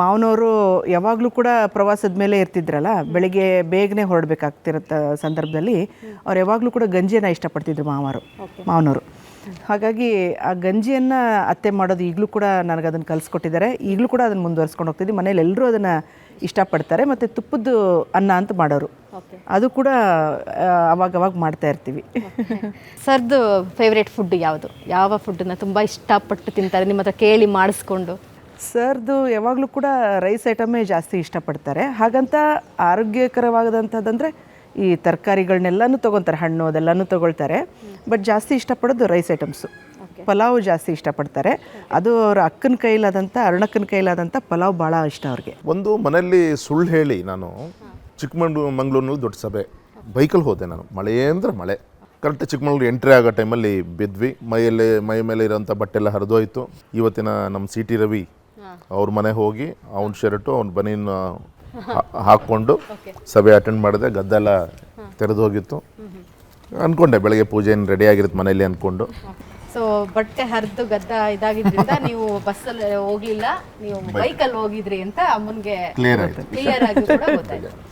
ಮಾವನವರು ಯಾವಾಗಲೂ ಕೂಡ ಪ್ರವಾಸದ ಮೇಲೆ ಇರ್ತಿದ್ರಲ್ಲ ಬೆಳಿಗ್ಗೆ ಬೇಗನೆ ಹೊರಡಬೇಕಾಗ್ತಿರತ್ತ ಸಂದರ್ಭದಲ್ಲಿ ಅವ್ರು ಯಾವಾಗಲೂ ಕೂಡ ಗಂಜಿಯನ್ನು ಇಷ್ಟಪಡ್ತಿದ್ರು ಮಾವರು ಮಾವನವರು. ಹಾಗಾಗಿ ಆ ಗಂಜಿಯನ್ನು ಅತ್ತೆ ಮಾಡೋದು ಈಗಲೂ ಕೂಡ ನನಗೆ ಅದನ್ನು ಕಲಿಸ್ಕೊಟ್ಟಿದ್ದಾರೆ. ಈಗಲೂ ಕೂಡ ಅದನ್ನು ಮುಂದುವರ್ಸ್ಕೊಂಡು ಹೋಗ್ತಿದ್ವಿ. ಮನೇಲಿ ಎಲ್ಲರೂ ಅದನ್ನು ಇಷ್ಟಪಡ್ತಾರೆ. ಮತ್ತು ತುಪ್ಪದ್ದು ಅನ್ನ ಅಂತ ಮಾಡೋರು. ಅದು ಕೂಡ ಅವಾಗವಾಗ ಅವಾಗ ಅವಾಗ ಮಾಡ್ತಾ ಇರ್ತೀವಿ. ಸರ್ದು ಫೇವ್ರೇಟ್ ಫುಡ್ ಯಾವುದು? ಯಾವ ಫುಡ್ಡನ್ನ ತುಂಬ ಇಷ್ಟಪಟ್ಟು ತಿಂತಾರೆ? ನಿಮ್ಮ ಹತ್ರ ಕೇಳಿ ಮಾಡಿಸ್ಕೊಂಡು. ಸರ್ದು ಯಾವಾಗಲೂ ಕೂಡ ರೈಸ್ ಐಟಮೇ ಜಾಸ್ತಿ ಇಷ್ಟಪಡ್ತಾರೆ. ಹಾಗಂತ ಆರೋಗ್ಯಕರವಾದಂಥದ್ದಂದರೆ ಈ ತರಕಾರಿಗಳನ್ನೆಲ್ಲನೂ ತೊಗೊತಾರೆ ಹಣ್ಣು ಅದೆಲ್ಲನೂ ತೊಗೊಳ್ತಾರೆ. ಬಟ್ ಜಾಸ್ತಿ ಇಷ್ಟಪಡೋದು ರೈಸ್ ಐಟಮ್ಸು. ಪಲಾವ್ ಜಾಸ್ತಿ ಇಷ್ಟಪಡ್ತಾರೆ. ಅದು ಅವ್ರ ಅಕ್ಕನ ಕೈಲಾದಂಥ ಅರುಣಕ್ಕನ ಕೈಲಾದಂಥ ಪಲಾವ್ ಭಾಳ ಇಷ್ಟ ಅವ್ರಿಗೆ. ಒಂದು ಮನೆಯಲ್ಲಿ ಸುಳ್ಳು ಹೇಳಿ ನಾನು ಚಿಕ್ಕಮಂಗ್ಳೂರು ಮಂಗಳೂರಿನಲ್ಲಿ ದೊಡ್ಡ ಸಭೆ. ಬೈಕಲ್ಲಿ ಹೋದೆ ನಾನು. ಮಳೆ ಅಂದರೆ ಮಳೆ. ಕರೆಕ್ಟ್ ಚಿಕ್ಕಮಂಗ್ಳೂರು ಎಂಟ್ರಿ ಆಗೋ ಟೈಮಲ್ಲಿ ಬಿದ್ವಿ. ಮೈಯಲ್ಲಿ ಮೈ ಮೇಲೆ ಇರೋಂಥ ಬಟ್ಟೆ ಎಲ್ಲ ಹರಿದೋಯ್ತು. ಇವತ್ತಿನ ನಮ್ಮ ಸಿ ಟಿ ರವಿ ಅವ್ರ ಮನೆ ಹೋಗಿ ಅವ್ನ ಶರ್ಟು ಅವ್ನ ಬನೀನ್ ಹಾಕ್ಕೊಂಡು ಸಭೆ ಅಟೆಂಡ್ ಮಾಡಿದೆ. ಗದ್ದೆಲ್ಲ ತೆರೆದು ಹೋಗಿತ್ತು. ಅನ್ಕೊಂಡೆ ಬೆಳಗ್ಗೆ ಪೂಜೆ ಏನು ರೆಡಿ ಆಗಿರುತ್ತೆ ಮನೇಲಿ ಅನ್ಕೊಂಡು. ಸೊ ಬಟ್ಟೆ ಹರಿದು ಗದ್ದ ಇದಾಗಿದ್ರಿಂದ ನೀವು ಬಸ್ಸಲ್ಲಿ ಹೋಗ್ಲಿಲ್ಲ. ನೀವು ಬೈಕಲ್ಲಿ ಹೋಗಿದ್ರಿ ಅಂತ ಅಮ್ಮನ್ಗೆ ಕ್ಲಿಯರ್ ಆಗಿ ಕ್ಲಿಯರ್ ಆಗಿ ಕೂಡ ಗೊತ್ತಾಯ್ತು.